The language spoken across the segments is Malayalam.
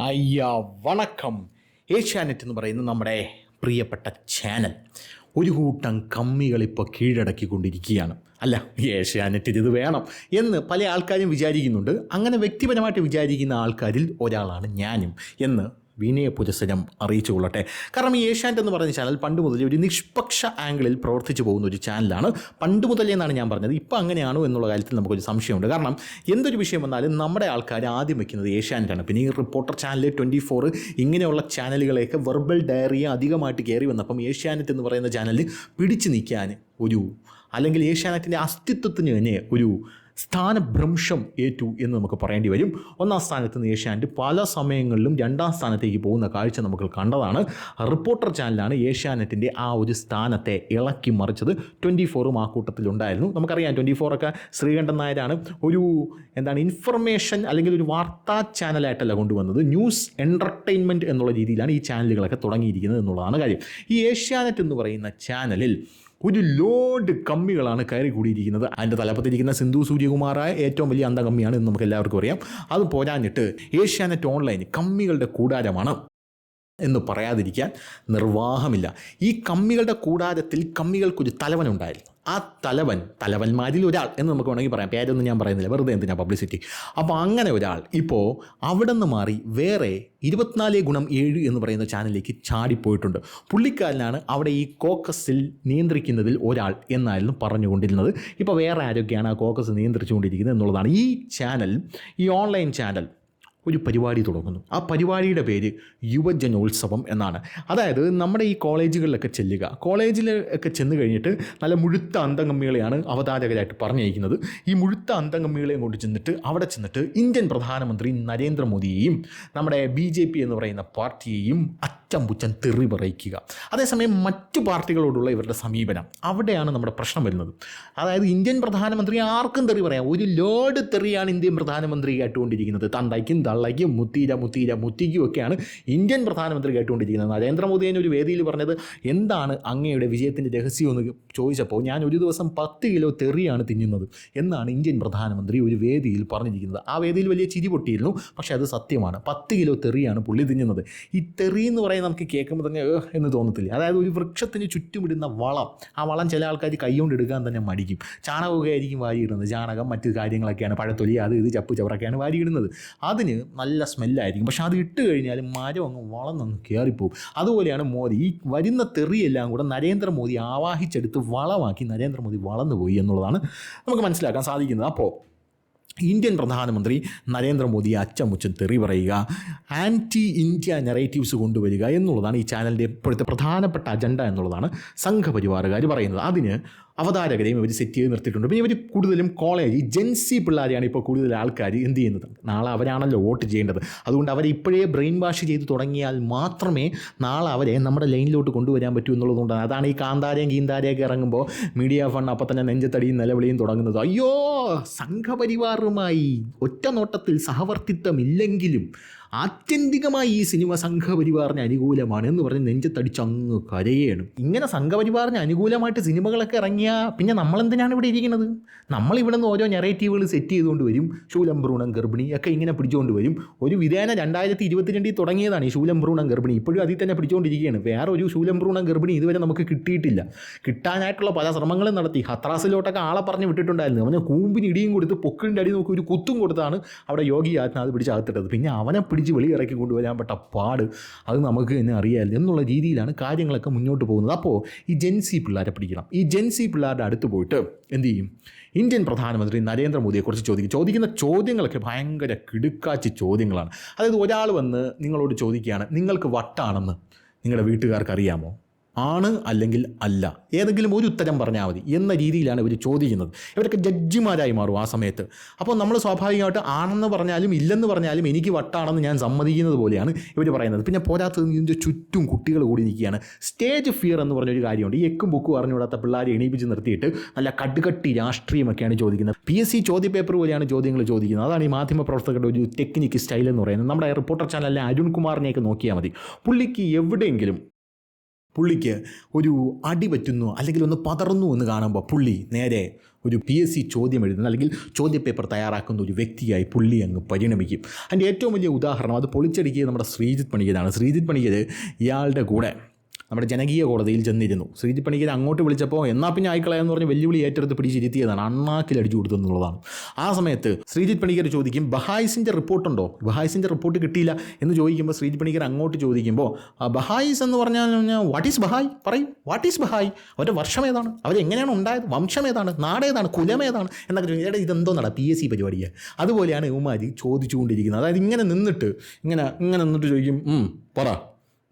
അയ്യ വണക്കം. ഏഷ്യാനെറ്റ് എന്ന് പറയുന്ന നമ്മുടെ പ്രിയപ്പെട്ട ചാനൽ. ഒരു കൂട്ടം കമ്മികൾ ഇപ്പോൾ കീഴടക്കിക്കൊണ്ടിരിക്കുകയാണ്. അല്ല ഏഷ്യാനെറ്റ് ഇത് വേണം എന്ന് പല ആൾക്കാരും വിചാരിക്കുന്നുണ്ട്. അങ്ങനെ വ്യക്തിപരമായിട്ട് വിചാരിക്കുന്ന ആൾക്കാരിൽ ഒരാളാണ് ഞാനും എന്ന് വിനയ പുരസരം അറിയിച്ചു കൊള്ളട്ടെ. കാരണം ഈ ഏഷ്യാനെറ്റ് എന്ന് പറയുന്ന ചാനൽ പണ്ട് മുതലേ ഒരു നിഷ്പക്ഷ ആംഗിളിൽ പ്രവർത്തിച്ചു പോകുന്ന ഒരു ചാനലാണ് പണ്ട് മുതലേ എന്നാണ് ഞാൻ പറഞ്ഞത്. ഇപ്പോൾ അങ്ങനെയാണോ എന്നുള്ള കാര്യത്തിൽ നമുക്കൊരു സംശയമുണ്ട്. കാരണം എന്തൊരു വിഷയം വന്നാലും നമ്മുടെ ആൾക്കാർ ആദ്യം വയ്ക്കുന്നത് ഏഷ്യാനെറ്റാണ് പിന്നെ ഈ റിപ്പോർട്ടർ ചാനൽ ട്വന്റി ഫോർ ഇങ്ങനെയുള്ള ചാനലുകളെയൊക്കെ വെർബൽ ഡയറിയ അധികമായിട്ട് കയറി വന്നപ്പം ഏഷ്യാനെറ്റ് എന്ന് പറയുന്ന ചാനലിൽ പിടിച്ചു നിൽക്കാൻ ഒരു അല്ലെങ്കിൽ ഏഷ്യാനെറ്റിന്റെ അസ്തിത്വത്തിന് തന്നെ ഒരു സ്ഥാനഭ്രംശം ഏറ്റു എന്ന് നമുക്ക് പറയേണ്ടി വരും. ഒന്നാം സ്ഥാനത്ത് നിന്ന് ഏഷ്യാനെറ്റ് പല സമയങ്ങളിലും രണ്ടാം സ്ഥാനത്തേക്ക് പോകുന്ന കാഴ്ച നമുക്ക് കണ്ടതാണ്. റിപ്പോർട്ടർ ചാനലാണ് ഏഷ്യാനെറ്റിന്റെ ആ ഒരു സ്ഥാനത്തെ ഇളക്കി മറിച്ചത്. ട്വന്റി ഫോറും ആ കൂട്ടത്തിലുണ്ടായിരുന്നു. നമുക്കറിയാം ട്വന്റി ഫോറൊക്കെ ശ്രീകണ്ഠൻ നായരാണ്. ഒരു എന്താണ് ഇൻഫർമേഷൻ അല്ലെങ്കിൽ ഒരു വാർത്താ ചാനലായിട്ടല്ല കൊണ്ടുവന്നത്. ന്യൂസ് എന്റർടൈൻമെന്റ് എന്നുള്ള രീതിയിലാണ് ഈ ചാനലുകളൊക്കെ തുടങ്ങിയിരിക്കുന്നത് എന്നുള്ളതാണ് കാര്യം. ഈ ഏഷ്യാനെറ്റ് എന്ന് പറയുന്ന ചാനലിൽ ഒരു ലോഡ് കമ്മികളാണ് കയറി കൂടിയിരിക്കുന്നത്. അതിന്റെ തലപ്പത്തിരിക്കുന്ന സിന്ധു സൂര്യകുമാറായ ഏറ്റവും വലിയ അന്തകമ്മിയാണ് എന്ന് നമുക്ക് എല്ലാവർക്കും അറിയാം. അത് പോരാഞ്ഞിട്ട് ഏഷ്യാനെറ്റ് ഓൺലൈൻ കമ്മികളുടെ കൂടാരമാണ്. എന്ന് പറയാതിരിക്കാൻ നിർവാഹമില്ല. ഈ കമ്മികളുടെ കൂടാരത്തിൽ കമ്മികൾക്കൊരു തലവനുണ്ടായിരുന്നു ആ തലവൻ തലവന്മാരിൽ ഒരാൾ എന്ന് നമുക്ക് വേണമെങ്കിൽ പറയാം. പേരൊന്നും ഞാൻ പറയുന്നില്ല. വെറുതെ എന്തിനാ പബ്ലിസിറ്റി അപ്പോൾ അങ്ങനെ ഒരാൾ ഇപ്പോൾ അവിടെ നിന്ന് മാറി വേറെ ഇരുപത്തിനാല് ഗുണം ഏഴ് എന്ന് പറയുന്ന ചാനലിലേക്ക് ചാടിപ്പോയിട്ടുണ്ട്. പുള്ളിക്കാരനാണ് അവിടെ ഈ കോക്കസിൽ നിയന്ത്രിക്കുന്നതിൽ ഒരാൾ എന്നായിരുന്നു പറഞ്ഞുകൊണ്ടിരുന്നത്. ഇപ്പോൾ വേറെ ആരൊക്കെയാണ് ആ കോക്കസ് നിയന്ത്രിച്ചുകൊണ്ടിരിക്കുന്നത് എന്നുള്ളതാണ്. ഈ ചാനൽ ഈ ഓൺലൈൻ ചാനൽ ഒരു പരിപാടി തുടങ്ങുന്നു. ആ പരിപാടിയുടെ പേര് യുവജനോത്സവം എന്നാണ്. അതായത് നമ്മുടെ ഈ കോളേജുകളിലൊക്കെ ചെല്ലുക. കോളേജിൽ ഒക്കെ ചെന്ന് കഴിഞ്ഞിട്ട് നല്ല മുഴുത്ത അന്തംഗമ്മികളെയാണ് അവതാരകരായിട്ട് പറഞ്ഞിരിക്കുന്നത് ഈ മുഴുത്ത അന്തംഗമ്മികളെയും കൊണ്ട് ചെന്നിട്ട് അവിടെ ചെന്നിട്ട് ഇന്ത്യൻ പ്രധാനമന്ത്രി നരേന്ദ്രമോദിയെയും നമ്മുടെ ബി ജെ പി എന്ന് പറയുന്ന പാർട്ടിയെയും അറ്റം പുച്ചൻ തെറി പറയിക്കുക അതേസമയം മറ്റു പാർട്ടികളോടുള്ള ഇവരുടെ സമീപനം. അവിടെയാണ് നമ്മുടെ പ്രശ്നം വരുന്നത്. അതായത് ഇന്ത്യൻ പ്രധാനമന്ത്രി ആർക്കും തെറി പറയാം. ഒരു ലോഡ് തെറിയാണ് ഇന്ത്യൻ പ്രധാനമന്ത്രി കേട്ടുകൊണ്ടിരിക്കുന്നത് തണ്ടയ്ക്കും തള്ളയ്ക്കും മുത്തീര മുത്തീര മുത്തിക്കും ഒക്കെയാണ് ഇന്ത്യൻ പ്രധാനമന്ത്രി കേട്ടുകൊണ്ടിരിക്കുന്നത് നരേന്ദ്രമോദി തന്നെ ഒരു വേദിയിൽ പറഞ്ഞത് എന്താണ് അങ്ങയുടെ വിജയത്തിന്റെ രഹസ്യം എന്ന് ചോദിച്ചപ്പോൾ ഞാൻ ഒരു ദിവസം പത്ത് കിലോ തെറിയാണ് തിന്നുന്നത് എന്നാണ് ഇന്ത്യൻ പ്രധാനമന്ത്രി ഒരു വേദിയിൽ പറഞ്ഞിരിക്കുന്നത്. ആ വേദിയിൽ വലിയ ചിരി പൊട്ടിയിരുന്നു. പക്ഷേ അത് സത്യമാണ്. പത്ത് കിലോ തെറിയാണ് പുള്ളി തിന്നുന്നത്. ഈ തെറി എന്ന് പറയുന്നത് നമുക്ക് കേൾക്കുമ്പോൾ തന്നെ എന്ന് തോന്നത്തില്ല. അതായത് ഒരു വൃക്ഷത്തിന് ചുറ്റുമിടുന്ന വളം ആ വളം ചില ആൾക്കാർ കൈകൊണ്ട് എടുക്കാൻ തന്നെ മടിക്കും. ചാണകമൊക്കെ ആയിരിക്കും വാരിയിടുന്നത്. ചാണകം മറ്റു കാര്യങ്ങളൊക്കെയാണ്. പഴത്തൊലി അത് ഇത് ചപ്പ് ചവറൊക്കെയാണ് വാരിയിടുന്നത്. അതിന് നല്ല സ്മെല്ലായിരിക്കും. പക്ഷെ അത് ഇട്ട് കഴിഞ്ഞാൽ മരം അങ്ങ് വളർന്നങ്ങ് കയറിപ്പോവും അതുപോലെയാണ് മോദി. ഈ വരുന്ന തെറിയെല്ലാം കൂടെ നരേന്ദ്രമോദി ആവാഹിച്ചെടുത്ത് വളമാക്കി നരേന്ദ്രമോദി വളർന്നു പോയി എന്നുള്ളതാണ് നമുക്ക് മനസ്സിലാക്കാൻ സാധിക്കുന്നത്. അപ്പോൾ ഇന്ത്യൻ പ്രധാനമന്ത്രി നരേന്ദ്രമോദിയെ അച്ചമുച്ചൻ തെറി പറയുക ആന്റി ഇന്ത്യ നെറേറ്റീവ്സ് കൊണ്ടുവരിക എന്നുള്ളതാണ് ഈ ചാനലിന്റെ ഇപ്പോഴത്തെ പ്രധാനപ്പെട്ട അജണ്ട എന്നുള്ളതാണ് സംഘപരിവാറുകാർ പറയുന്നത്. അതിന് അവതാരകരെയും ഇവർ സെറ്റ് ചെയ്ത് നിർത്തിയിട്ടുണ്ട്. പിന്നെ ഇവർ കൂടുതലും കോളേജ് ഈ ജെൻസി പിള്ളേരെയാണ് ഇപ്പോൾ കൂടുതൽ ആൾക്കാർ എന്ത് ചെയ്യുന്നത്? നാളെ അവരാണല്ലോ വോട്ട് ചെയ്യേണ്ടത്. അതുകൊണ്ട് അവരെ ഇപ്പോഴേ ബ്രെയിൻ വാഷ് ചെയ്ത് തുടങ്ങിയാൽ മാത്രമേ നാളെ അവരെ നമ്മുടെ ലൈനിലോട്ട് കൊണ്ടുവരാൻ പറ്റൂ എന്നുള്ളതുകൊണ്ടാണ്. അതാണ് ഈ കാന്താരയും കീന്താരയൊക്കെ ഇറങ്ങുമ്പോൾ മീഡിയ ഫണ്ട് അപ്പം തന്നെ നെഞ്ചത്തടിയും നിലവിളിയും തുടങ്ങുന്നത്. അയ്യോ സംഘപരിവാറുമായി ഒറ്റ നോട്ടത്തിൽ സഹവർത്തിത്വമില്ലെങ്കിലും ആത്യന്തികമായി ഈ സിനിമ സംഘപരിവാറിന് അനുകൂലമാണ് എന്ന് പറഞ്ഞ് നെഞ്ചത്തടിച്ച് അങ്ങ് കരയാണ്. ഇങ്ങനെ സംഘപരിവാറിന് അനുകൂലമായിട്ട് സിനിമകളൊക്കെ ഇറങ്ങിയാൽ പിന്നെ നമ്മളെന്തിനാണ് ഇവിടെ ഇരിക്കുന്നത്? നമ്മളിവിടെ നിന്ന് ഓരോ നെറേറ്റീവുകൾ സെറ്റ് ചെയ്തുകൊണ്ട് വരും. ശൂലം ഭ്രൂണം ഗർഭിണി ഒക്കെ ഇങ്ങനെ പിടിച്ചുകൊണ്ട് വരും. ഒരു വിധേന രണ്ടായിരത്തി ഇരുപത്തിരണ്ടിൽ തുടങ്ങിയതാണ് ഈ ശൂലം ഭ്രൂണം ഗർഭിണി. ഇപ്പോഴും അതിൽ തന്നെ പിടിച്ചുകൊണ്ടിരിക്കുകയാണ് വേറെ ഒരു ശൂലം ഭ്രൂണം ഗർഭിണി ഇതുവരെ നമുക്ക് കിട്ടിയിട്ടില്ല. കിട്ടാനായിട്ടുള്ള പല ശ്രമങ്ങളും നടത്തി. ഹത്രാസിലോട്ടൊക്കെ ആളെ പറഞ്ഞ് വിട്ടിട്ടുണ്ടായിരുന്നു. അവനെ കൂമ്പിന് ഇടിയും കൊടുത്ത് പൊക്കിന്റെ അടി നോക്കി ഒരു കുത്തും കൊടുത്താണ് അവിടെ യോഗി ആത്മനാഥ് പിടിച്ച് അകത്തിട്ടത്. പിന്നെ അവനെ പിടിച്ച് വെളിയിറക്കി കൊണ്ടുവരാൻ പെട്ട പാട്. അത് നമുക്ക് തന്നെ അറിയാമല്ലോ എന്നുള്ള രീതിയിലാണ് കാര്യങ്ങളൊക്കെ മുന്നോട്ട് പോകുന്നത്. അപ്പോൾ ഈ ജെൻസി പിള്ളേരെ പിടിക്കണം. ഈ ജെൻസി പിള്ളേരുടെ അടുത്ത് പോയിട്ട് എന്ത് ചെയ്യും? ഇന്ത്യൻ പ്രധാനമന്ത്രി നരേന്ദ്രമോദിയെക്കുറിച്ച് ചോദിക്കും. ചോദിക്കുന്ന ചോദ്യങ്ങളൊക്കെ ഭയങ്കര കിടുക്കാച്ചി ചോദ്യങ്ങളാണ്. അതായത് ഒരാൾ വന്ന് നിങ്ങളോട് ചോദിക്കുകയാണ് നിങ്ങൾക്ക് വട്ടാണെന്ന് നിങ്ങളുടെ വീട്ടുകാർക്ക് അറിയാമോ? ആണ് അല്ലെങ്കിൽ അല്ല? ഏതെങ്കിലും ഒരു ഉത്തരം പറഞ്ഞാൽ മതി. എന്ന രീതിയിലാണ് ഇവർ ചോദിക്കുന്നത് ഇവരൊക്കെ ജഡ്ജിമാരായി മാറും ആ സമയത്ത്. അപ്പോൾ നമ്മൾ സ്വാഭാവികമായിട്ട് ആണെന്ന് പറഞ്ഞാലും ഇല്ലെന്ന് പറഞ്ഞാലും എനിക്ക് വട്ടാണെന്ന് ഞാൻ സമ്മതിക്കുന്നത് പോലെയാണ് ഇവർ പറയുന്നത്. പിന്നെ പോരാത്തത് ഇതിന്റെ ചുറ്റും കുട്ടികൾ കൂടി ഇരിക്കുകയാണ് സ്റ്റേജ് ഫിയർ എന്ന് പറഞ്ഞൊരു കാര്യമുണ്ട്. ഈ എക്കും ബുക്കും അറിഞ്ഞുകൂടാത്ത പിള്ളേരെ എണീപ്പിച്ച് നിർത്തിയിട്ട് നല്ല കടുകട്ടി രാഷ്ട്രീയമൊക്കെയാണ് ചോദിക്കുന്നത്. പി എസ് സി ചോദ്യപേപ്പർ പോലെയാണ് ചോദ്യങ്ങൾ ചോദിക്കുന്നത്. അതാണ് ഈ മാധ്യമ പ്രവർത്തകരുടെ ഒരു ടെക്നിക്ക് സ്റ്റൈൽ എന്ന് പറയുന്നത്. നമ്മുടെ റിപ്പോർട്ടർ ചാനലിലെ അരുൺ കുമാറിനെയൊക്കെ നോക്കിയാൽ മതി. പുള്ളിക്ക് എവിടെയെങ്കിലും പുള്ളിക്ക് ഒരു അടി പറ്റുന്നു അല്ലെങ്കിൽ ഒന്ന് പതറുന്നു എന്ന് കാണുമ്പോൾ പുള്ളി നേരെ ഒരു പി എസ് സി ചോദ്യം എഴുതുന്ന അല്ലെങ്കിൽ ചോദ്യപേപ്പർ തയ്യാറാക്കുന്ന ഒരു വ്യക്തിയായി പുള്ളി അങ്ങ് പരിണമിക്കും. അതിന്റെ ഏറ്റവും വലിയ ഉദാഹരണം അത് പൊളിച്ചടിക്കുക നമ്മുടെ ശ്രീജിത്ത് പണിക്കരാണ്. ശ്രീജിത്ത് പണിക്കത് ഇയാളുടെ കൂടെ നമ്മുടെ ജനകീയ കോടതിയിൽ ചെന്നിരുന്നു. ശ്രീജിത് പണിക്കർ അങ്ങോട്ട് വിളിച്ചപ്പോൾ എന്നാ പിന്നെ ആയിക്കളയെന്ന് പറഞ്ഞ് വെല്ലുവിളി ഏറ്റെടുത്ത് പിടിച്ചിരുത്തിയതാണ് അണ്ണാക്കിൽ അടിച്ചു കൊടുത്തു എന്നുള്ളതാണ് ആ സമയത്ത് ശ്രീജിത് പണിക്കർ ചോദിക്കും ബഹായിസിന്റെ റിപ്പോർട്ടുണ്ടോ? ബഹായിസിന്റെ റിപ്പോർട്ട് കിട്ടിയില്ല എന്ന് ചോദിക്കുമ്പോൾ ശ്രീജിത് പണിക്കർ അങ്ങോട്ട് ചോദിക്കുമ്പോൾ "ആ, ബഹായിസ് എന്ന് പറഞ്ഞാൽ വാട്ട് ഈസ് ബഹായ്? പറയും വാട്ട് ഈസ് ബഹായ്? അവരുടെ വർഷം ഏതാണ്? അവരെങ്ങനെയാണ് ഉണ്ടായത്? വംശം ഏതാണ്? നാടേതാണ് കുലമേതാണ് എന്നൊക്കെ ചോദിച്ചാൽ ഇതെന്തോ നട? പി എസ് സി പരിപാടിയാണ് അതുപോലെയാണ് ഇവമാരി ചോദിച്ചുകൊണ്ടിരിക്കുന്നത്. അതായത് ഇങ്ങനെ നിന്നിട്ട് ഇങ്ങനെ ഇങ്ങനെ നിന്നിട്ട് ചോദിക്കും പറ.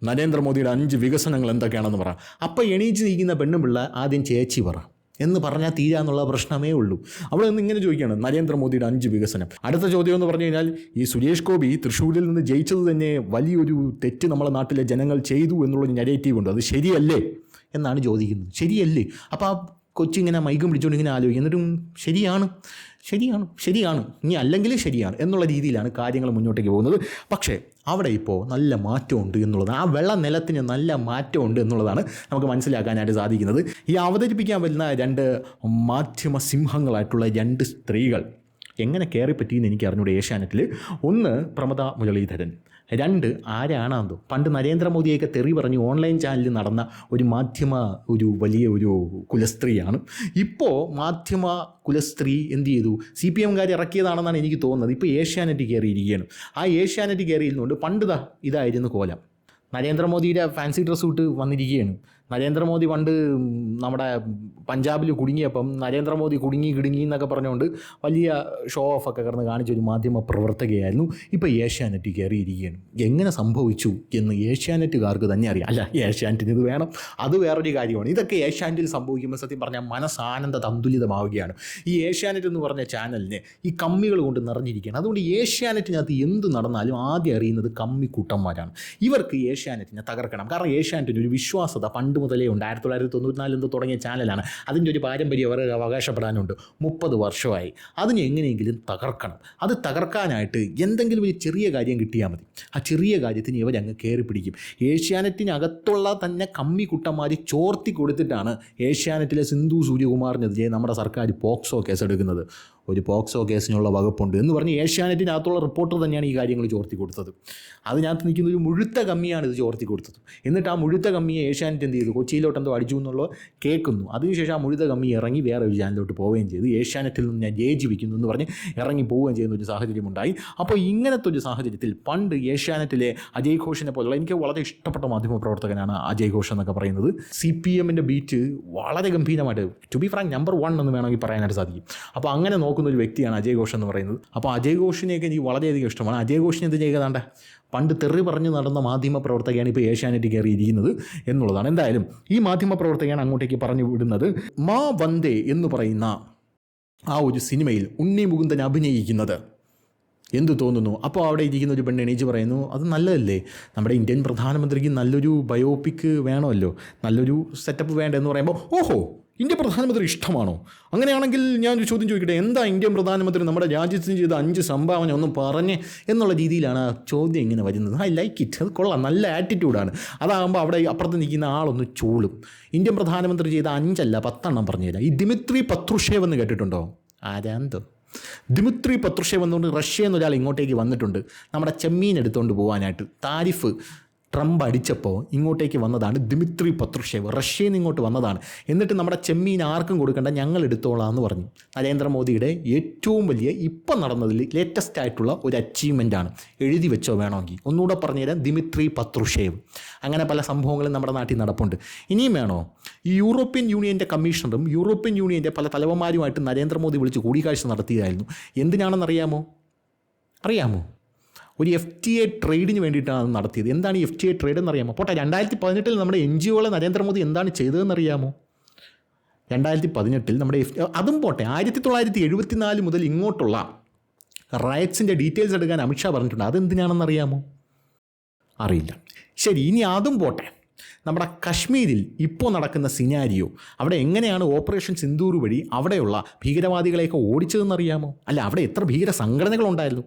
നരേന്ദ്രമോദിയുടെ അഞ്ച് വികസനങ്ങൾ എന്തൊക്കെയാണെന്ന് പറ. അപ്പം എണീച്ച് പെണ്ണും പിള്ള ആദ്യം ചേച്ചി പറ. എന്ന് പറഞ്ഞാൽ തീരാന്നുള്ള പ്രശ്നമേ ഉള്ളൂ. അവിടെ നിന്ന് ഇങ്ങനെ ചോദിക്കുകയാണ് നരേന്ദ്രമോദിയുടെ അഞ്ച് വികസനം. അടുത്ത ചോദ്യം എന്ന് പറഞ്ഞു കഴിഞ്ഞാൽ ഈ സുരേഷ് ഗോപി തൃശ്ശൂരിൽ നിന്ന് ജയിച്ചത് തന്നെ വലിയൊരു തെറ്റ് നമ്മളെ നാട്ടിലെ ജനങ്ങൾ ചെയ്തു എന്നുള്ള നെഗറ്റീവ് ഉണ്ട്. അത് ശരിയല്ലേ? എന്നാണ് ചോദിക്കുന്നത്. ശരിയല്ലേ? അപ്പോൾ ആ കൊച്ചിങ്ങനെ മൈക്കും പിടിച്ചുകൊണ്ട് ഇങ്ങനെ ആലോചിക്കും. എന്നിട്ടും ശരിയാണ്. ശരിയാണ്. ശരിയാണ്. ഇനി അല്ലെങ്കിൽ ശരിയാണ്. എന്നുള്ള രീതിയിലാണ് കാര്യങ്ങൾ മുന്നോട്ടേക്ക് പോകുന്നത്. പക്ഷേ അവിടെ ഇപ്പോൾ നല്ല മാറ്റമുണ്ട് എന്നുള്ളത് ആ വെള്ള നിലത്തിന് നല്ല മാറ്റമുണ്ട് എന്നുള്ളതാണ് നമുക്ക് മനസ്സിലാക്കാനായിട്ട് സാധിക്കുന്നത്. ഈ അവതരിപ്പിക്കാൻ വരുന്ന രണ്ട് മാധ്യമ സിംഹങ്ങളായിട്ടുള്ള രണ്ട് സ്ത്രീകൾ എങ്ങനെ കയറിപ്പറ്റിയെന്ന് എനിക്ക് അറിഞ്ഞൂടെ ഏഷ്യാനെറ്റിൽ ഒന്ന് പ്രമദ മുരളീധരൻ. രണ്ട് ആരാണെന്തോ പണ്ട് നരേന്ദ്രമോദിയൊക്കെ തെറി പറഞ്ഞ് ഓൺലൈൻ ചാനലിൽ നടന്ന ഒരു മാധ്യമ ഒരു വലിയ ഒരു കുലസ്ത്രീയാണ്. ഇപ്പോൾ മാധ്യമ കുലസ്ത്രീ എന്ത് ചെയ്തു? സി പി എംകാർ ഇറക്കിയതാണെന്നാണ് എനിക്ക് തോന്നുന്നത്. ഇപ്പോൾ ഏഷ്യാനെറ്റ് കയറിയിരിക്കുകയാണ്. ആ ഏഷ്യാനെറ്റ് കയറിയിരുന്നുകൊണ്ട് പണ്ട് ഇതായിരുന്നു കോലം. നരേന്ദ്രമോദിയുടെ ഫാൻസി ഡ്രസ്സ് ഇട്ട് വന്നിരിക്കുകയാണ്. നരേന്ദ്രമോദി പണ്ട് നമ്മുടെ പഞ്ചാബിൽ കുടുങ്ങിയപ്പം നരേന്ദ്രമോദി കുടുങ്ങി കിടുങ്ങി എന്നൊക്കെ പറഞ്ഞുകൊണ്ട് വലിയ ഷോ ഓഫ് ഒക്കെ കിടന്ന് കാണിച്ചൊരു മാധ്യമ പ്രവർത്തകയായിരുന്നു. ഇപ്പോൾ ഏഷ്യാനെറ്റ് കയറിയിരിക്കുകയാണ്. എങ്ങനെ സംഭവിച്ചു എന്ന് ഏഷ്യാനെറ്റുകാർക്ക് തന്നെ അറിയാം. അല്ല ഏഷ്യാനെറ്റിന് ഇത് വേണം. അത് വേറൊരു കാര്യമാണ്. ഇതൊക്കെ ഏഷ്യാനെറ്റിൽ സംഭവിക്കുമ്പോൾ സത്യം പറഞ്ഞാൽ മനസ്സാനന്ദ തന്തുലിതമാവുകയാണ് ഈ ഏഷ്യാനെറ്റ് എന്ന് പറഞ്ഞ ചാനലിന് ഈ കമ്മികൾ കൊണ്ട് നിറഞ്ഞിരിക്കുകയാണ്. അതുകൊണ്ട് ഏഷ്യാനെറ്റിനകത്ത് എന്ത് നടന്നാലും ആദ്യം അറിയുന്നത് കമ്മിക്കൂട്ടന്മാരാണ്. ഇവർക്ക് ഏഷ്യാനെറ്റിനെ തകർക്കണം. കാരണം ഏഷ്യാനെറ്റിന് ഒരു വിശ്വാസത പണ്ട് മുതലേ ഉണ്ട് ആയിരത്തി തൊള്ളായിരത്തി തൊണ്ണൂറ്റിനാലിൽ നാലിൽ തുടങ്ങിയ ചാനലാണ്. അതിന്റെ ഒരു പാരമ്പര്യം അവർ അവകാശപ്പെടാനുണ്ട് മുപ്പത് വർഷമായി. അതിനെ എങ്ങനെയെങ്കിലും തകർക്കണം. അത് തകർക്കാനായിട്ട് എന്തെങ്കിലും ഒരു ചെറിയ കാര്യം കിട്ടിയാൽ മതി. ആ ചെറിയ കാര്യത്തിന് അങ്ങ് കയറി പിടിക്കും. ഏഷ്യാനെറ്റിനകത്തുള്ള തന്നെ കമ്മി കുട്ടന്മാർ ചോർത്തി കൊടുത്തിട്ടാണ് ഏഷ്യാനെറ്റിലെ സിന്ധു സൂര്യകുമാറിനെതിരെ നമ്മുടെ സർക്കാർ പോക്സോ കേസ് എടുക്കുന്നത് ഒരു പോക്സോ കേസിനുള്ള വകുപ്പുണ്ട് എന്ന് പറഞ്ഞ് ഏഷ്യാനെറ്റിനകത്തുള്ള റിപ്പോർട്ടർ തന്നെയാണ് ഈ കാര്യങ്ങൾ ചോർത്തി കൊടുത്തത്. അതിനകത്ത് നിൽക്കുന്ന ഒരു മുഴുത്ത കമ്മിയാണ് ഇത് ചോർത്തി കൊടുത്തത്. എന്നിട്ട് ആ മുഴുത്ത കമ്മിയെ ഏഷ്യാനെറ്റ് എന്ത് ചെയ്തു? കൊച്ചിയിലോട്ട് എന്തോ അടിച്ചു എന്നുള്ളത് കേൾക്കുന്നു. അതിനുശേഷം ആ മുഴുത്ത കമ്മി ഇറങ്ങി വേറെ ഒരു ചാനലിലോട്ട് പോവുകയും ചെയ്തു. ഏഷ്യാനെറ്റിൽ നിന്ന് ഞാൻ ജയിച്ചിരിക്കുന്നു എന്ന് പറഞ്ഞ് ഇറങ്ങി പോവുകയും ചെയ്യുന്ന ഒരു സാഹചര്യമുണ്ടായി. അപ്പോൾ ഇങ്ങനത്തെ ഒരു സാഹചര്യത്തിൽ പണ്ട് ഏഷ്യാനെറ്റിലെ അജയ് ഘോഷിനെ പോലുള്ള എനിക്ക് വളരെ ഇഷ്ടപ്പെട്ട മാധ്യമ പ്രവർത്തകനാണ് അജയ് ഘോഷ് എന്നൊക്കെ പറയുന്നത്. സി പി എമ്മിന്റെ ബീറ്റ് വളരെ ഗംഭീരമായിട്ട് to be frank number one എന്ന് വേണമെങ്കിൽ പറയാനായിട്ട് സാധിക്കും. അപ്പോൾ അങ്ങനെ നോക്കുന്ന ഒരു വ്യക്തിയാണ് അജയ് ഘോഷ് എന്ന് പറയുന്നത്. അപ്പോൾ അജയ് ഘോഷിനെയൊക്കെ എനിക്ക് വളരെയധികം ഇഷ്ടമാണ്. അജയ് ഘോഷിനെ എന്ത് ചെയ്യുകതാണ്ട് പണ്ട് തെറി പറഞ്ഞു നടന്ന മാധ്യമ പ്രവർത്തകയാണ് ഇപ്പോൾ ഏഷ്യാനെറ്റ് കയറിയിരിക്കുന്നത് എന്നുള്ളതാണ്. എന്തായാലും ഈ മാധ്യമ പ്രവർത്തകയാണ് അങ്ങോട്ടേക്ക് പറഞ്ഞു വിടുന്നത്. മാ വന്ദേ എന്ന് പറയുന്ന ആ ഒരു സിനിമയിൽ ഉണ്ണി മുകുന്ദൻ അഭിനയിക്കുന്നത് എന്തു തോന്നുന്നു? അപ്പോൾ അവിടെ ഇരിക്കുന്ന ഒരു പെണ്ണ് എണീച്ച് പറയുന്നു അത് നല്ലതല്ലേ? നമ്മുടെ ഇന്ത്യൻ പ്രധാനമന്ത്രിക്ക് നല്ലൊരു ബയോപിക് വേണമല്ലോ. നല്ലൊരു സെറ്റപ്പ് വേണ്ട? എന്ന് പറയുമ്പോൾ ഓഹോ ഇന്ത്യ പ്രധാനമന്ത്രി ഇഷ്ടമാണോ? അങ്ങനെയാണെങ്കിൽ ഞാൻ ഒരു ചോദ്യം ചോദിക്കട്ടെ. എന്താ ഇന്ത്യൻ പ്രധാനമന്ത്രി നമ്മുടെ രാജ്യത്തിന് ചെയ്ത അഞ്ച് സംഭാവന ഒന്നും പറഞ്ഞ് എന്നുള്ള രീതിയിലാണ് ആ ചോദ്യം ഇങ്ങനെ വരുന്നത്? I like it. അത് കൊള്ളാം. നല്ല ആറ്റിറ്റ്യൂഡാണ്. അതാകുമ്പോൾ അവിടെ അപ്പുറത്ത് നിൽക്കുന്ന ആളൊന്ന് ചൂളും. ഇന്ത്യൻ പ്രധാനമന്ത്രി ചെയ്ത അഞ്ചല്ല പത്തെണ്ണം പറഞ്ഞുതരാം ഈ ദിമിത്രി പത്രുഷേവ് എന്ന് കേട്ടിട്ടുണ്ടോ? ആരാന്തോ. ദിമിത്രി പത്രുഷേവ് എന്നുകൊണ്ട് റഷ്യ എന്നൊരാൾ ഇങ്ങോട്ടേക്ക് വന്നിട്ടുണ്ട്. നമ്മുടെ ചെമ്മീൻ എടുത്തുകൊണ്ട് പോകാനായിട്ട് താരിഫ്. ട്രംപ് അടിച്ചപ്പോൾ ഇങ്ങോട്ടേക്ക് വന്നതാണ് ദിമിത്രി പത്രുഷേവ്. റഷ്യയിൽ നിന്ന് ഇങ്ങോട്ട് വന്നതാണ്. എന്നിട്ട് നമ്മുടെ ചെമ്മീൻ ആർക്കും കൊടുക്കേണ്ട ഞങ്ങൾ എടുത്തോളാം എന്ന് പറഞ്ഞു. നരേന്ദ്രമോദിയുടെ ഏറ്റവും വലിയ ഇപ്പം നടന്നതിൽ ലേറ്റസ്റ്റ് ആയിട്ടുള്ള ഒരു അച്ചീവ്മെന്റാണ് എഴുതി വെച്ചോ വേണമെങ്കിൽ. ഒന്നുകൂടെ പറഞ്ഞുതരാം ദിമിത്രി പത്രുഷേവ്. അങ്ങനെ പല സംഭവങ്ങളും നമ്മുടെ നാട്ടിൽ നടപ്പുണ്ട്. ഇനിയും വേണോ? ഈ യൂറോപ്യൻ യൂണിയന്റെ കമ്മീഷണറും യൂറോപ്യൻ യൂണിയന്റെ പല തലവന്മാരുമായിട്ട് നരേന്ദ്രമോദി വിളിച്ച് കൂടിക്കാഴ്ച നടത്തിയതായിരുന്നു. എന്തിനാണെന്നറിയാമോ? അറിയാമോ? ഒരു എഫ് ടി എ ട്രേഡിന് വേണ്ടിയിട്ടാണ് അത് നടത്തിയത്. എന്താണ് ഈ എഫ് ടി എ ട്രേഡ് എന്നറിയാമോ പോട്ടെ രണ്ടായിരത്തി പതിനെട്ടിൽ നമ്മുടെ എൻ ജി ഒകളെ നരേന്ദ്രമോദി എന്താണ് ചെയ്തതെന്നറിയാമോ? രണ്ടായിരത്തി പതിനെട്ടിൽ നമ്മുടെ എഫ് അതും പോട്ടെ ആയിരത്തി തൊള്ളായിരത്തി എഴുപത്തി നാല് മുതൽ ഇങ്ങോട്ടുള്ള റയറ്റ്സിന്റെ ഡീറ്റെയിൽസ് എടുക്കാൻ അമിത്ഷാ പറഞ്ഞിട്ടുണ്ട്. അതെന്തിനാണെന്നറിയാമോ? അറിയില്ല. ശരി ഇനി അതും പോട്ടെ. നമ്മുടെ കശ്മീരിൽ ഇപ്പോൾ നടക്കുന്ന സിനാരിയോ അവിടെ എങ്ങനെയാണ് ഓപ്പറേഷൻ സിന്ദൂർ വഴി അവിടെയുള്ള ഭീകരവാദികളെയൊക്കെ ഓടിച്ചതെന്നറിയാമോ? അല്ല അവിടെ എത്ര ഭീകര സംഘടനകളുണ്ടായിരുന്നു?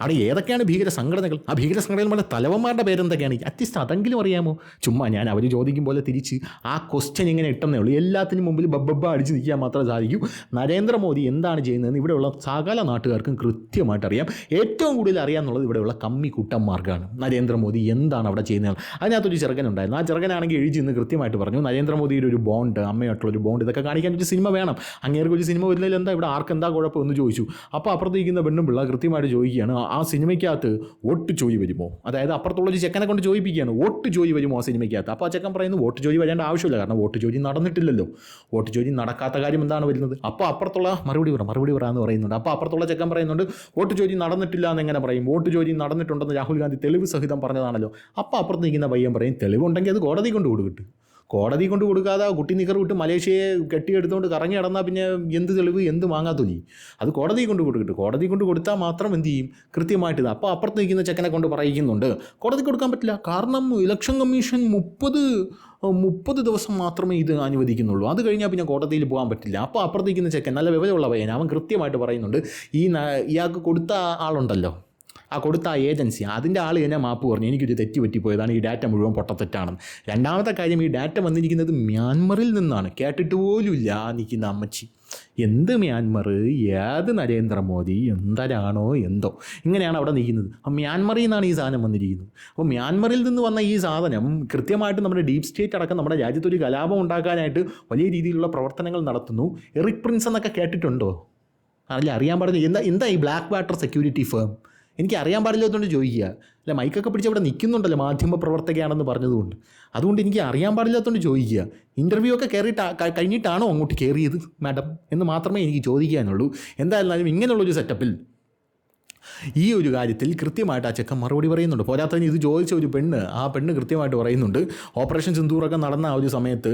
അവിടെ ഏതൊക്കെയാണ് ഭീകര സംഘടനകൾ ആ ഭീകര സംഘടനകളുടെ തലവന്മാരുടെ പേരെന്തൊക്കെയാണ്? അറ്റ്ലീസ്റ്റ് അതെങ്കിലും അറിയാമോ? ചുമ്മാ ഞാൻ അവർ ചോദിക്കും പോലെ തിരിച്ച് ആ ക്വസ്റ്റ്യൻ ഇങ്ങനെ ഇട്ടെന്നേ ഉള്ളൂ. എല്ലാത്തിനും മുമ്പിൽ ബബ്ബബ്ബ അടിച്ച് നിൽക്കാൻ മാത്രമേ സാധിക്കൂ. നരേന്ദ്രമോദി എന്താണ് ചെയ്യുന്നതെന്ന് ഇവിടെയുള്ള സകല നാട്ടുകാർക്കും കൃത്യമായിട്ട് അറിയാം. ഏറ്റവും കൂടുതൽ അറിയാമെന്നുള്ളത് ഇവിടെയുള്ള കമ്മി കൂട്ടന്മാർക്കാണ്. നരേന്ദ്രമോദി എന്താണ് അവിടെ ചെയ്യുന്നത് അതിനകത്തൊരു ചെറുക്കനുണ്ടായിരുന്നു ആ ചെറുക്കനാണെങ്കിൽ എഴുതി ഇന്ന് കൃത്യമായിട്ട് പറഞ്ഞു. നരേന്ദ്രമോദിയുടെ ഒരു ബോണ്ട് അമ്മയായിട്ടുള്ള ഒരു ബോണ്ട് ഇതൊക്കെ കാണിക്കാൻ ഒരു സിനിമ വേണം. അങ്ങേർക്ക് ഒരു സിനിമ വരുന്നതിൽ എന്താ? ഇവിടെ ആർക്കെന്താ കുഴപ്പം എന്ന് ചോദിച്ചു. അപ്പോൾ അപ്പുറത്തേക്കുന്ന പെണ്ണും പിള്ള കൃത്യമായിട്ട് ചോദിക്കുകയാണ്. ആ- സിനിമയ്ക്കകത്ത് വോട്ട് ജോയി വരുമോ? അതായത് അപ്പുറത്തുള്ള ഒരു ചെക്കനെ കൊണ്ട് ചോദിപ്പിക്കുകയാണ് വോട്ട് ജോയി വരുമോ ആ സിനിമയ്ക്കകത്ത്? അപ്പോൾ ആ ചെക്കൻ പറയുന്നത് വോട്ട് ജോലി വരേണ്ട ആവശ്യമില്ല കാരണം വോട്ട് ജോലി നടന്നിട്ടില്ലല്ലോ. വോട്ട് ജോലി നടക്കാത്ത കാര്യം എന്താണ് വരുന്നത്? അപ്പോൾ അപ്പുറത്തുള്ള മറുപടി പറ മറുപടി പറയാമെന്ന് പറയുന്നുണ്ട്. അപ്പോൾ അപ്പുറത്തുള്ള ചെക്കൻ പറയുന്നുണ്ട് വോട്ട് ജോലി നടന്നിട്ടില്ല എന്ന് എങ്ങനെ പറയും? വോട്ട് ജോലി നടന്നിട്ടുണ്ടെന്ന് രാഹുൽ ഗാന്ധി തെളിവ് സഹിതം പറഞ്ഞതാണല്ലോ. അപ്പോൾ അപ്പുറത്ത് നിൽക്കുന്ന പയ്യൻ പറയും തെളിവുണ്ടെങ്കിൽ അത് കോടതി കൊണ്ട് കൊടുക്കട്ടെ. കോടതി കൊണ്ട് കൊടുക്കാതെ കുട്ടി നിക്കർ വിട്ട് മലേഷ്യയെ കെട്ടിയെടുത്തുകൊണ്ട് കറങ്ങി നടന്നാൽ പിന്നെ എന്ത് തെളിവ് എന്ത് മാങ്ങാത്തൊലി അത് കോടതി കൊണ്ട് കൊടുക്കട്ടെ. കോടതി കൊണ്ട് കൊടുത്താൽ മാത്രം എന്ത് ചെയ്യും? കൃത്യമായിട്ട് ഇത് അപ്പോൾ അപ്പുറത്ത് നിൽക്കുന്ന ചെക്കനെ കൊണ്ട് പറയിക്കുന്നുണ്ട് കോടതി കൊടുക്കാൻ പറ്റില്ല. കാരണം ഇലക്ഷൻ കമ്മീഷൻ മുപ്പത് മുപ്പത് ദിവസം മാത്രമേ ഇത് അനുവദിക്കുന്നുള്ളൂ. അത് കഴിഞ്ഞാൽ പിന്നെ കോടതിയിൽ പോകാൻ പറ്റില്ല. അപ്പോൾ അപ്പുറത്തേക്കുന്ന ചെക്കൻ നല്ല വിവരമുള്ള പയ്യൻ. അവൻ കൃത്യമായിട്ട് പറയുന്നുണ്ട്. ഈ ഇയാൾക്ക് കൊടുത്ത ആളുണ്ടല്ലോ. ആ കൊടുത്ത ആ ഏജൻസി അതിന്റെ ആൾ തന്നെ മാപ്പ് പറഞ്ഞു. എനിക്കൊരു തെറ്റ് പറ്റിപ്പോയതാണ്. ഈ ഡാറ്റ മുഴുവൻ പൊട്ടത്തെറ്റാണെന്ന്. രണ്ടാമത്തെ കാര്യം ഈ ഡാറ്റ വന്നിരിക്കുന്നത് മ്യാൻമറിൽ നിന്നാണ്. കേട്ടിട്ട് പോലുമില്ല ആ നിൽക്കുന്ന അമ്മച്ചി. എന്ത് മ്യാൻമർ? ഏത് നരേന്ദ്രമോദി? എന്തരാണോ എന്തോ. ഇങ്ങനെയാണ് അവിടെ നിൽക്കുന്നത്. അപ്പോൾ മ്യാൻമറിൽ നിന്നാണ് ഈ സാധനം വന്നിരിക്കുന്നത്. അപ്പോൾ മ്യാൻമറിൽ നിന്ന് വന്ന ഈ സാധനം കൃത്യമായിട്ട് നമ്മുടെ ഡീപ് സ്റ്റേറ്റ് അടക്കം നമ്മുടെ രാജ്യത്ത് ഒരു കലാപം ഉണ്ടാക്കാനായിട്ട് വലിയ രീതിയിലുള്ള പ്രവർത്തനങ്ങൾ നടത്തുന്നു. എറിക് പ്രിൻസ് എന്നൊക്കെ കേട്ടിട്ടുണ്ടോ? അല്ല അറിയാൻ പാടില്ല. എന്താ എന്താ ഈ ബ്ലാക്ക് വാട്ടർ സെക്യൂരിറ്റി ഫേം? എനിക്ക് അറിയാൻ പാടില്ലാത്തതുകൊണ്ട് ചോദിക്കുക. അല്ല മൈക്കൊക്കെ പിടിച്ച് അവിടെ നിൽക്കുന്നുണ്ടല്ലോ മാധ്യമ പ്രവർത്തകയാണെന്ന് പറഞ്ഞതുകൊണ്ട്. അതുകൊണ്ട് എനിക്ക് അറിയാൻ പാടില്ലാത്തതുകൊണ്ട് ചോദിക്കുക. ഇന്റർവ്യൂ ഒക്കെ കയറിയിട്ട് കഴിഞ്ഞിട്ടാണോ അങ്ങോട്ട് കയറിയത് മാഡം എന്ന് മാത്രമേ എനിക്ക് ചോദിക്കാനുള്ളൂ എന്തായിരുന്നാലും ഇങ്ങനെയുള്ളൊരു സെറ്റപ്പിൽ ഈ ഒരു കാര്യത്തിൽ കൃത്യമായിട്ട് ആ ചെക്കൻ മറുപടി പറയുന്നുണ്ട്. പോരാത്തതിന് ഇത് ചോദിച്ച ഒരു പെണ്ണ് ആ പെണ്ണ് കൃത്യമായിട്ട് പറയുന്നുണ്ട്. ഓപ്പറേഷൻ സിന്ദൂറൊക്കെ നടന്ന ആ ഒരു സമയത്ത്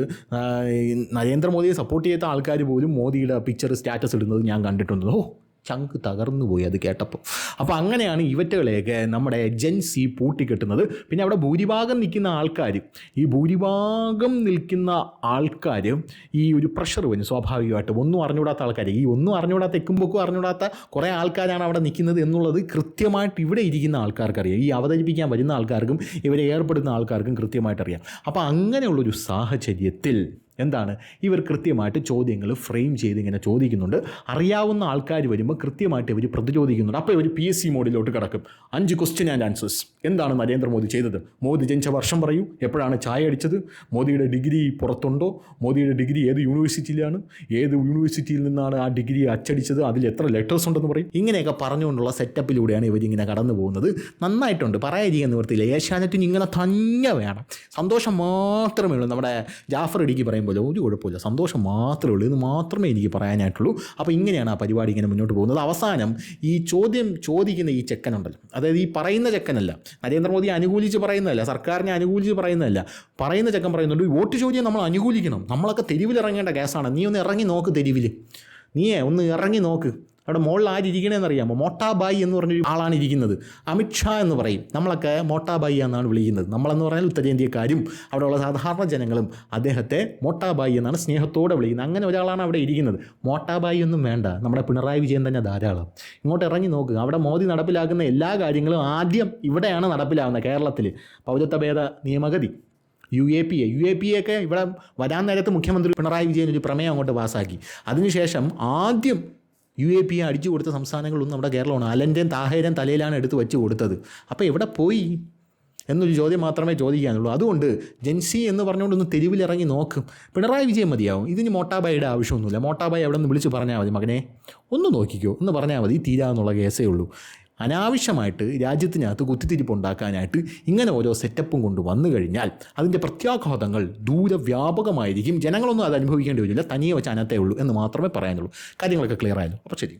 നരേന്ദ്രമോദിയെ സപ്പോർട്ട് ചെയ്ത ആൾക്കാർ പോലും മോദിയുടെ പിക്ചർ സ്റ്റാറ്റസ് ഇടുന്നത് ഞാൻ കണ്ടിട്ടുണ്ട്. ഓ ചങ്ക് തകർന്നു പോയി അത് കേട്ടപ്പോൾ. അപ്പോൾ അങ്ങനെയാണ് ഇവറ്റകളെയൊക്കെ നമ്മുടെ ഏജൻസി പൂട്ടിക്കെട്ടുന്നത്. പിന്നെ അവിടെ ഭൂരിഭാഗം നിൽക്കുന്ന ആൾക്കാർ ഈ ഭൂരിഭാഗം നിൽക്കുന്ന ആൾക്കാർ ഈ ഒരു പ്രഷർ വരും സ്വാഭാവികമായിട്ടും ഒന്നും അറിഞ്ഞുകൂടാത്ത ആൾക്കാർ ഈ ഒന്നും അറിഞ്ഞുകൂടാത്ത എക്കുമ്പോക്കും അറിഞ്ഞുകൂടാത്ത കുറേ ആൾക്കാരാണ് അവിടെ നിൽക്കുന്നത് എന്നുള്ളത് കൃത്യമായിട്ട് ഇവിടെ ഇരിക്കുന്ന ആൾക്കാർക്കറിയാം. ഈ അവതരിപ്പിക്കാൻ വരുന്ന ആൾക്കാർക്കും ഇവരെ ഏർപ്പെടുന്ന ആൾക്കാർക്കും കൃത്യമായിട്ട് അറിയാം അപ്പോൾ അങ്ങനെയുള്ളൊരു സാഹചര്യത്തിൽ എന്താണ്? ഇവർ കൃത്യമായിട്ട് ചോദ്യങ്ങൾ ഫ്രെയിം ചെയ്ത് ഇങ്ങനെ ചോദിക്കുന്നുണ്ട്. അറിയാവുന്ന ആൾക്കാർ വരുമ്പോൾ കൃത്യമായിട്ട് ഇവർ പ്രതിരോധിക്കുന്നുണ്ട്. അപ്പോൾ ഇവർ പി എസ് സി മോഡിലോട്ട് കിടക്കും. അഞ്ച് ക്വസ്റ്റ്യൻ ആൻഡ് ആൻസേഴ്സ് എന്താണ് നരേന്ദ്രമോദി ചെയ്തത്? മോദി ജനിച്ച വർഷം പറയൂ. എപ്പോഴാണ് ചായ അടിച്ചത്? മോദിയുടെ ഡിഗ്രി പുറത്തുണ്ടോ? മോദിയുടെ ഡിഗ്രി ഏത് യൂണിവേഴ്സിറ്റിയിലാണ് ഏത് യൂണിവേഴ്സിറ്റിയിൽ നിന്നാണ് ആ ഡിഗ്രി അച്ചടിച്ചത്? അതിൽ എത്ര ലെറ്റേഴ്സ് ഉണ്ടെന്ന് പറയും. ഇങ്ങനെയൊക്കെ പറഞ്ഞുകൊണ്ടുള്ള സെറ്റപ്പിലൂടെയാണ് ഇവരിങ്ങനെ കടന്നു പോകുന്നത്. നന്നായിട്ടുണ്ട്. പറയാതിരിക്കാൻ നിവർത്തിയില്ല ഏഷ്യാനെറ്റിന് ഇങ്ങനെ തന്നെ വേണം. സന്തോഷം മാത്രമേ ഉള്ളൂ. നമ്മുടെ ജാഫർ ഇടിക്ക് പറയുമ്പോൾ ഒരു കുഴപ്പമില്ല. സന്തോഷം മാത്രമേ ഉള്ളൂ എന്ന് മാത്രമേ എനിക്ക് പറയാനായിട്ടുള്ളൂ. അപ്പോൾ ഇങ്ങനെയാണ് ആ പരിപാടി ഇങ്ങനെ മുന്നോട്ട് പോകുന്നത്. അവസാനം ഈ ചോദ്യം ചോദിക്കുന്ന ഈ ചെക്കനുണ്ടല്ലോ. അതായത് ഈ പറയുന്ന ചെക്കനല്ല. നരേന്ദ്രമോദി അനുകൂലിച്ച് പറയുന്നതല്ല. സർക്കാരിനെ അനുകൂലിച്ച് പറയുന്നതല്ല. പറയുന്ന ചെക്കൻ പറയുന്നുണ്ട് ഈ വോട്ട് ചോദ്യം നമ്മൾ അനുകൂലിക്കണം. നമ്മളൊക്കെ തെരുവിലിറങ്ങേണ്ട കേസാണ്. നീ ഒന്ന് ഇറങ്ങി നോക്ക് തെരുവിൽ നീയേ ഒന്ന് ഇറങ്ങി നോക്ക്. അവിടെ മുകളിൽ ആരിയ്ക്കണേന്ന് അറിയാമോ മോട്ടാബായി എന്ന് പറഞ്ഞൊരു ആളാണ് ഇരിക്കുന്നത്. അമിത്ഷാ എന്ന് പറയും. നമ്മളൊക്കെ മോട്ടാബായി എന്നാണ് വിളിക്കുന്നത്. നമ്മളെന്ന് പറഞ്ഞാൽ ഉത്തരേന്ത്യക്കാരും അവിടെയുള്ള സാധാരണ ജനങ്ങളും അദ്ദേഹത്തെ മോട്ടാബായി എന്നാണ് സ്നേഹത്തോടെ വിളിക്കുന്നത്. അങ്ങനെ ഒരാളാണ് അവിടെ ഇരിക്കുന്നത്. മോട്ടാബായി ഒന്നും വേണ്ട. നമ്മുടെ പിണറായി വിജയൻ തന്നെ ധാരാളം. ഇങ്ങോട്ട് ഇറങ്ങി നോക്കുക അവിടെ മോദി നടപ്പിലാക്കുന്ന എല്ലാ കാര്യങ്ങളും ആദ്യം ഇവിടെയാണ് നടപ്പിലാകുന്നത് കേരളത്തിൽ. പൗരത്വ ഭേദ നിയമഗതി. U A P A. U A P A ഒക്കെ ഇവിടെ വരാൻ നേരത്ത് മുഖ്യമന്ത്രി പിണറായി വിജയൻ ഒരു പ്രമേയം അങ്ങോട്ട് പാസ്സാക്കി അതിനുശേഷം ആദ്യം യു എ പി അടിച്ചു കൊടുത്ത സംസ്ഥാനങ്ങളൊന്നും നമ്മുടെ കേരളമാണ്. അലന്റെയും താഹേരൻ തലയിലാണ് എടുത്ത് വെച്ച് കൊടുത്തത്. അപ്പോൾ എവിടെ പോയി? എന്നൊരു ചോദ്യം മാത്രമേ ചോദിക്കാനുള്ളൂ. അതുകൊണ്ട് ജെൻസി എന്ന് പറഞ്ഞുകൊണ്ട് ഒന്ന് തെരുവിലിറങ്ങി നോക്കും. പിണറായി വിജയൻ മതിയാവും. ഇതിന് മോട്ടാബായിയുടെ ആവശ്യമൊന്നുമില്ല. മോട്ടാബായി അവിടെ നിന്ന് വിളിച്ച് പറഞ്ഞാൽ മതി മകനെ. ഒന്ന് നോക്കിക്കോ. എന്ന് പറഞ്ഞാൽ മതി. തീരാന്നുള്ള കേസേ ഉള്ളൂ. അനാവശ്യമായിട്ട് രാജ്യത്തിനകത്ത് കുത്തിത്തിരിപ്പ് ഉണ്ടാക്കാനായിട്ട് ഇങ്ങനെ ഓരോ സെറ്റപ്പും കൊണ്ട് വന്നു കഴിഞ്ഞാൽ അതിന്റെ പ്രത്യാഘാതങ്ങൾ ദൂരവ്യാപകമായിരിക്കും. ജനങ്ങളൊന്നും അത് അനുഭവിക്കേണ്ടി വരില്ല. തനിയെ വെച്ച് അനത്തേ ഉള്ളൂ എന്ന് മാത്രമേ പറയാനുള്ളൂ. കാര്യങ്ങളൊക്കെ ക്ലിയർ ആയല്ലോ. അപ്പോൾ ശരി.